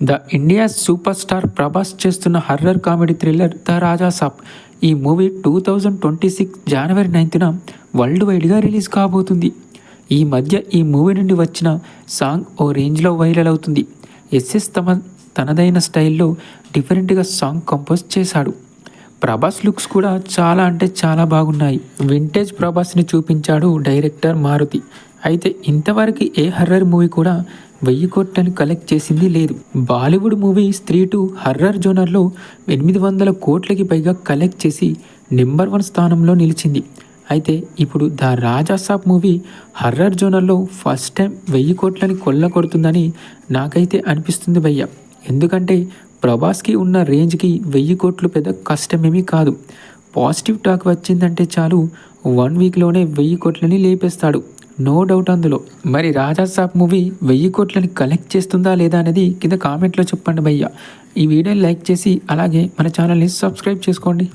The India super star Prabhas చేస్తున్న horror comedy thriller the Raja Saab. ఈ movie two thousand twenty six January నైన్త్న world వైడ్గా release కాబోతుంది. ఈ మధ్య ఈ మూవీ నుండి వచ్చిన సాంగ్ ఓ రేంజ్లో వైరల్ అవుతుంది. ఎస్ఎస్ తమ తనదైన స్టైల్లో డిఫరెంట్గా సాంగ్ కంపోజ్ చేశాడు. ప్రభాస్ లుక్స్ కూడా చాలా అంటే చాలా బాగున్నాయి. వింటేజ్ ప్రభాస్ని చూపించాడు డైరెక్టర్ మారుతి. అయితే ఇంతవరకు ఏ హర్రర్ మూవీ కూడా వెయ్యి కోట్లను కలెక్ట్ చేసింది లేదు. Bollywood movie Stree two horror జోనర్లో ఎనిమిది వందల కోట్లకి పైగా కలెక్ట్ చేసి నెంబర్ వన్ స్థానంలో నిలిచింది. అయితే ఇప్పుడు ద రాజాసాబ్ మూవీ హర్రర్ జోనర్లో ఫస్ట్ టైం వెయ్యి కోట్లని కొల్ల కొడుతుందని నాకైతే అనిపిస్తుంది భయ్య. ఎందుకంటే ప్రభాస్కి ఉన్న రేంజ్కి వెయ్యి కోట్లు పెద్ద కష్టమేమీ కాదు. పాజిటివ్ టాక్ వచ్చిందంటే చాలు వన్ వీక్లోనే వెయ్యి కోట్లని లేపేస్తాడు. నో డౌట్ అందులో. మరి రాజా సాబ్ మూవీ వెయ్యి కోట్లని కలెక్ట్ చేస్తుందా లేదా అనేది కింద కామెంట్లో చెప్పండి భయ్య. ఈ వీడియోని లైక్ చేసి అలాగే మన ఛానల్ని సబ్స్క్రైబ్ చేసుకోండి.